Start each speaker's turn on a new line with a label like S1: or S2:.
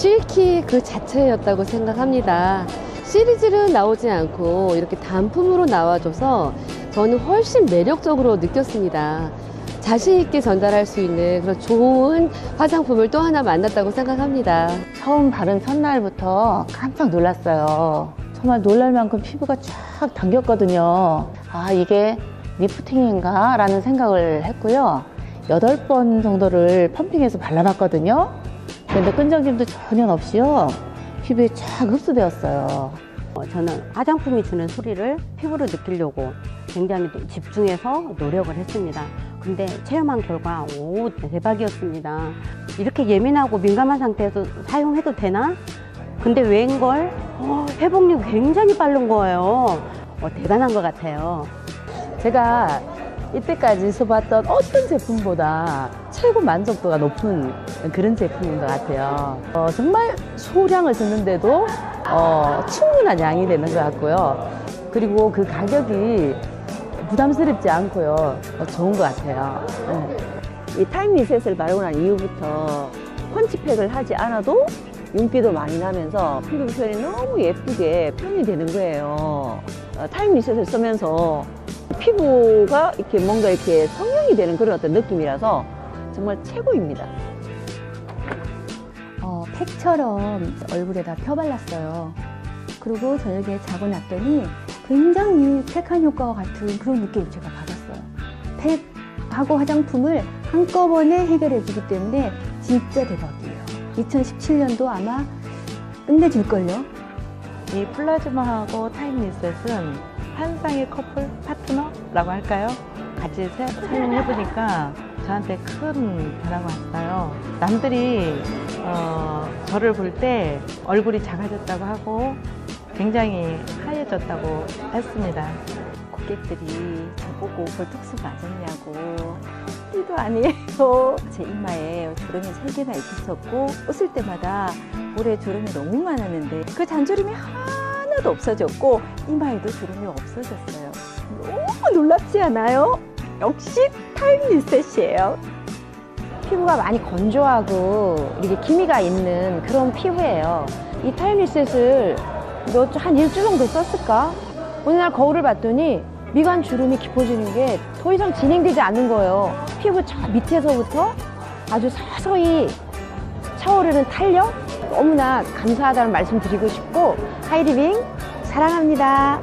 S1: 실키 그 자체였다고 생각합니다. 시리즈로 나오지 않고 이렇게 단품으로 나와줘서 저는 훨씬 매력적으로 느꼈습니다. 자신 있게 전달할 수 있는 그런 좋은 화장품을 또 하나 만났다고 생각합니다.
S2: 처음 바른 첫날부터 깜짝 놀랐어요. 정말 놀랄 만큼 피부가 쫙 당겼거든요. 아, 이게 리프팅인가? 라는 생각을 했고요. 여덟 번 정도를 펌핑해서 발라봤거든요. 근데 끈적임도 전혀 없이요. 피부에 쫙 흡수되었어요.
S3: 어, 저는 화장품이 주는 소리를 피부로 느끼려고 굉장히 또 집중해서 노력을 했습니다. 근데 체험한 결과 오 대박이었습니다. 이렇게 예민하고 민감한 상태에서 사용해도 되나? 근데 웬걸 어, 회복력이 굉장히 빠른 거예요. 어, 대단한 것 같아요.
S2: 제가 이때까지 써봤던 어떤 제품보다 최고 만족도가 높은 그런 제품인 것 같아요. 어, 정말 소량을 쓰는데도 어, 충분한 양이 되는 것 같고요. 그리고 그 가격이 부담스럽지 않고요. 어, 좋은 것 같아요. 네.
S4: 이 타임 리셋을 바르고 난 이후부터 펀치팩을 하지 않아도 윤기도 많이 나면서 피부 표현이 너무 예쁘게 표현이 되는 거예요. 어, 타임 리셋을 쓰면서 피부가 이렇게 뭔가 이렇게 성형이 되는 그런 어떤 느낌이라서 정말 최고입니다.
S5: 어, 팩처럼 얼굴에다 펴발랐어요. 그리고 저녁에 자고 났더니 굉장히 팩한 효과와 같은 그런 느낌을 제가 받았어요. 팩하고 화장품을 한꺼번에 해결해주기 때문에 진짜 대박이에요. 2017년도 아마 끝내줄걸요?
S6: 이 플라즈마하고 타임 리셋은 한 쌍의 커플 파트너라고 할까요? 같이 사- 사용해보니까 저한테 큰 변화가 왔어요. 남들이 어, 저를 볼 때 얼굴이 작아졌다고 하고 굉장히 하얘졌다고 했습니다.
S7: 고객들이 저보고 볼톡스 맞았냐고 일도 아니에요 제 이마에 주름이 세 개나 있었고 웃을 때마다 볼에 주름이 너무 많았는데 그 잔주름이 하나도 없어졌고 이마에도 주름이 없어졌어요 너무 놀랍지 않아요? 역시 타임 리셋이에요
S8: 피부가 많이 건조하고 이렇게 기미가 있는 그런 피부예요. 이 타임 리셋을 몇, 한 일주일 정도 썼을까? 어느 날 거울을 봤더니 미간 주름이 깊어지는 게 더 이상 진행되지 않는 거예요. 피부 저 밑에서부터 아주 서서히 차오르는 탄력? 너무나 감사하다는 말씀 드리고 싶고 하이리빙 사랑합니다.